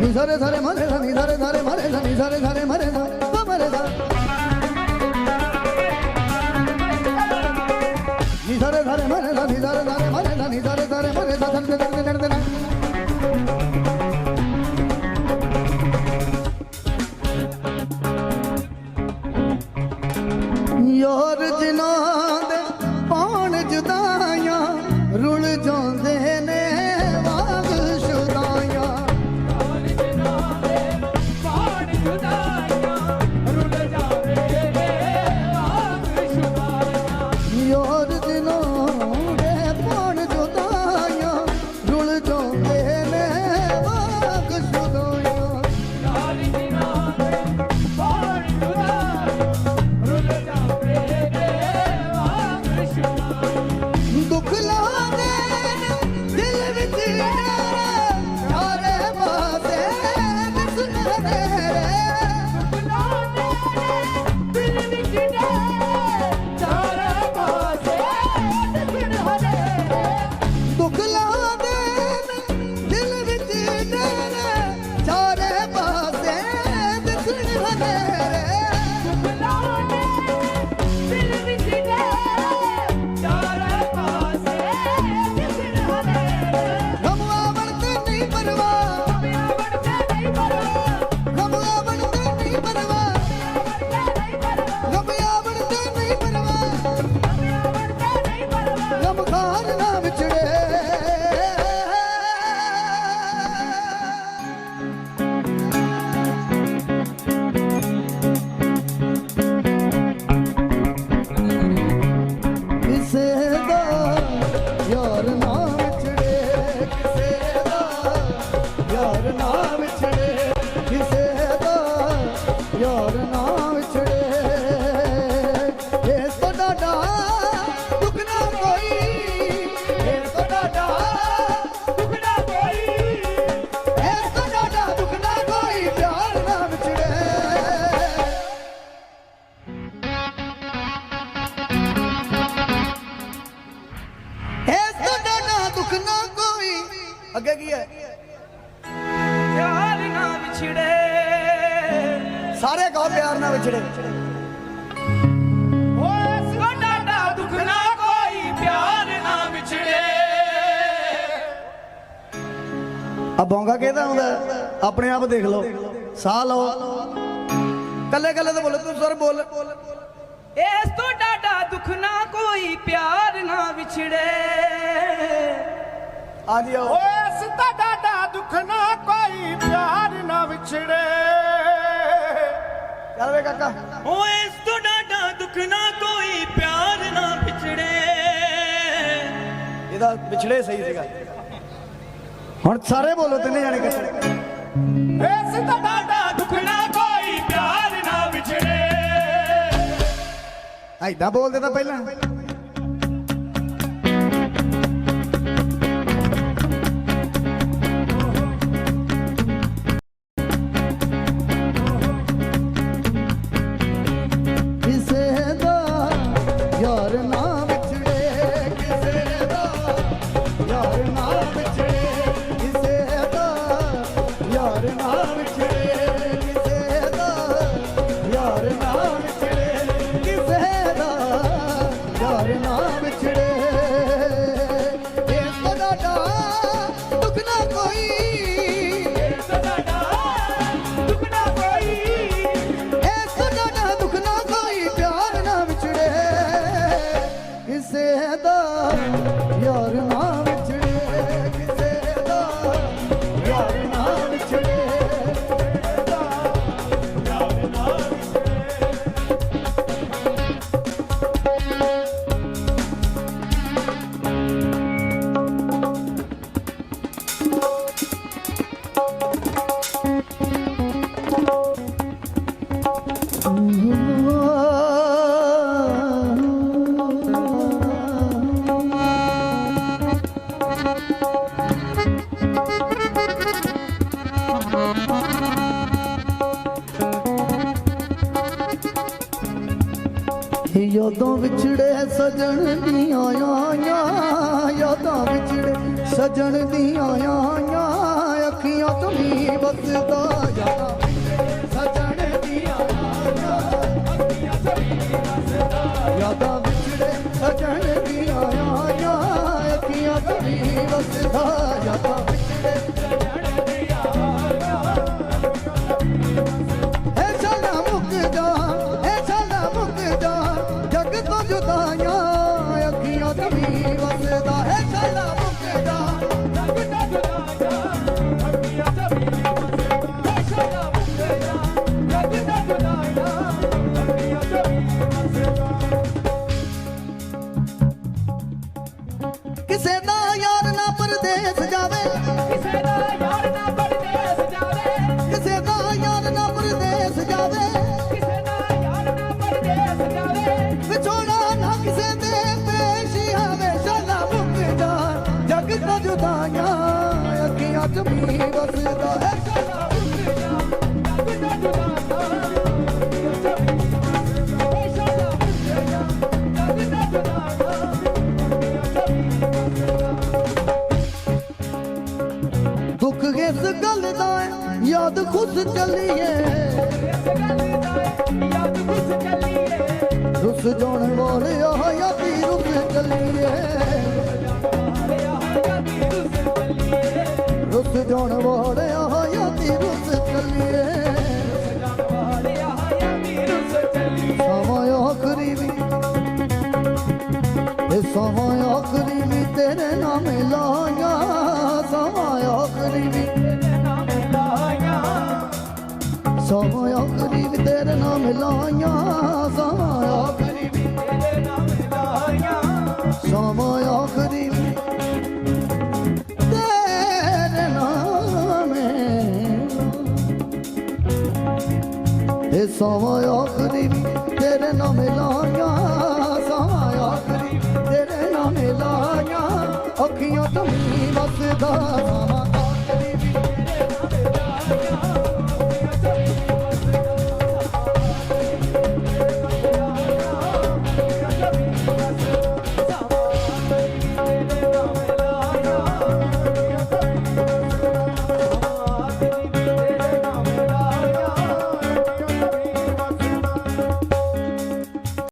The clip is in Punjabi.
ਨੀ ਸਾਰੇ ਸਾਰੇ ਮਰੇ ਦਾ ਨੀ ਸਾਰੇ ਸਾਰੇ ਮਰੇ ਦਾ ਨੀ ਸਾਰੇ ਨੇ ਦਿਲ ਵਿੱਚ ਡਰ ਚਾਰੇ ਪਾਸੇ ਦਿਸਣ ਹਨੇਰੇ। ਨਹੀਂ ਪਰਵਾਹ ਨਹੀਂ ਪਰਵਾਹ ਨਹੀਂ ਪਰਵਾਹ ਗਮ ਖਾਨ ਨਾ ਵਿਛੜੇ। ਅੱਗੇ ਕੀ ਹੈ? ਪਿਆਰ ਨਾ ਵਿਛੜੇ। ਸਾਰੇ ਕਹੋ ਪਿਆਰ ਨਾ ਵਿਛੜੇ। ਆ ਬੌਂਗਾ ਕਿਹਦਾ ਹੁੰਦਾ ਆਪਣੇ ਆਪ ਦੇਖ ਲਓ। ਸਾਹ ਲਓ। ਕੱਲੇ ਕੱਲੇ ਤਾਂ ਬੋਲੋ ਤੂੰ ਸਰ ਬੋਲ। ਇਸ ਤੋਂ ਡਾਡਾ ਦੁੱਖ ਨਾ ਕੋਈ ਪਿਆਰ ਨਾ ਵਿਛੜੇ। ਆ ਜੀ ਆਓ। ਓਏ ਸਿੱਧਾ ਡਾਡਾ ਦੁੱਖ ਨਾ ਕੋਈ ਪਿਆਰ ਨਾ ਵਿਛੜੇ। ਚੱਲ ਵੇ ਕਾਕਾ। ਓਏ ਇਸ ਤੋਂ ਡਾਡਾ ਦੁੱਖ ਨਾ ਕੋਈ ਪਿਆਰ ਨਾ ਵਿਛੜੇ। ਇਹਦਾ ਵਿਛੜੇ ਸਹੀ ਸੀਗਾ। ਹੁਣ ਸਾਰੇ ਬੋਲੋ ਤਿੰਨੇ ਜਾਣੇ ਇਕੱਠੇ। ਏ ਸਿੱਧਾ ਡਾਡਾ ਦੁੱਖ ਨਾ ਕੋਈ ਪਿਆਰ ਨਾ ਵਿਛੜੇ। ਐਦਾਂ ਬੋਲਦੇ ਤਾਂ ਪਹਿਲਾਂ। ਯਾਦਾਂ ਵਿਛੜੇ ਸਜਣ ਦੀਆਂ ਆਈਆਂ ਯਾਦਾਂ ਵਿਛੜੇ ਸਜਣ ਦੀਆਂ ਆਈਆਂ ਅੱਖੀਆਂ ਤੋਂ ਵੀ ਬਸ ਜਗ ਤੋਂ ਜੁਦਾਈਆਂ ਅੱਖੀਆਂ ਚ ਵੀ ਵਸਦਾ। ਹੈ ਸਾਲਾ ਮੁੱਕ ਜਾ ਦੁੱਖ ਇਸ ਗੱਲ ਦਾ ਯਾਦ ਖੁਦ ਚੱਲੀਏ। ਰੁੱਸ ਜਾਣ ਵਾਲੇ ਯਾਦੀ ਰੁੱਸ ਚੱਲੀਏ। ਜਾਣ ਵਾਲੇ ਆ ਯਾਦੀ ਰੁੱਸ ਚੱਲੀਏ। ਸਮਾਂ ਆਖਰੀ ਵੀ। ਇਹ ਸਮਾਂ ਆਖਰੀ ਵੀ ਤੇਰੇ ਨਾਮ ਲਾਇਆ। ਸਮਾਂ ਆਖਰੀ ਵੀ। ਸਮਾਂ ਆਖਰੀ ਵੀ ਤੇਰੇ ਨਾਮ ਲਾਇਆ। ਇਹ ਸਮਾਂ